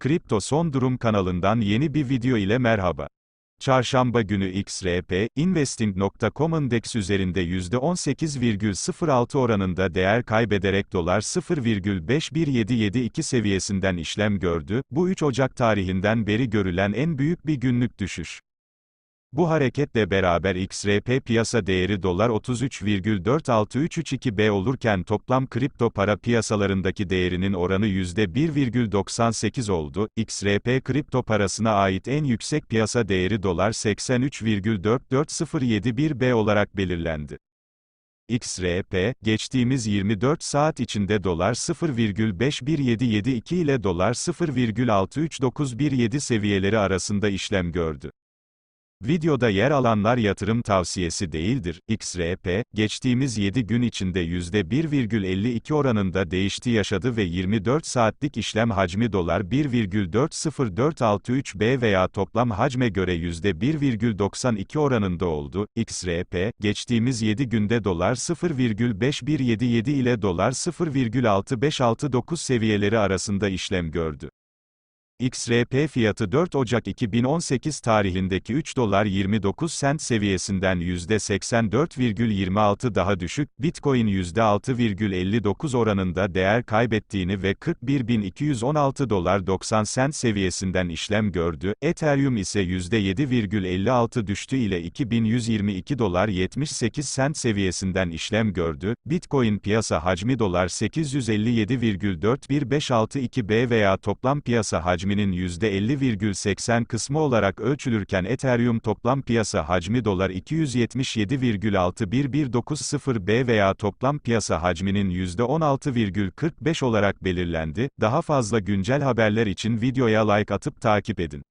Kripto Son Durum kanalından yeni bir video ile merhaba. Çarşamba günü XRP, Investing.com endeks üzerinde %18,06 oranında değer kaybederek dolar 0,51772 seviyesinden işlem gördü, bu 3 Ocak tarihinden beri görülen en büyük bir günlük düşüş. Bu hareketle beraber XRP piyasa değeri dolar 33,46332 B olurken toplam kripto para piyasalarındaki değerinin oranı %1,98 oldu. XRP kripto parasına ait en yüksek piyasa değeri dolar 83,44071 B olarak belirlendi. XRP, geçtiğimiz 24 saat içinde dolar 0,51772 ile dolar 0,63917 seviyeleri arasında işlem gördü. Videoda yer alanlar yatırım tavsiyesi değildir. XRP, geçtiğimiz 7 gün içinde %1,52 oranında değişti yaşadı ve 24 saatlik işlem hacmi dolar 1,40463 B veya toplam hacme göre %1,92 oranında oldu. XRP, geçtiğimiz 7 günde dolar 0,5177 ile dolar 0,6569 seviyeleri arasında işlem gördü. XRP fiyatı 4 Ocak 2018 tarihindeki 3 dolar 29 sent seviyesinden %84,26 daha düşük, Bitcoin %6,59 oranında değer kaybettiğini ve 41.216 dolar 90 sent seviyesinden işlem gördü, Ethereum ise %7,56 düştü ile 2122 dolar 78 sent seviyesinden işlem gördü, Bitcoin piyasa hacmi dolar 857,41562 B veya toplam piyasa hacmi hacminin %50,80 kısmı olarak ölçülürken Ethereum toplam piyasa hacmi dolar 277,61190 B veya toplam piyasa hacminin %16,45 olarak belirlendi. Daha fazla güncel haberler için videoya like atıp takip edin.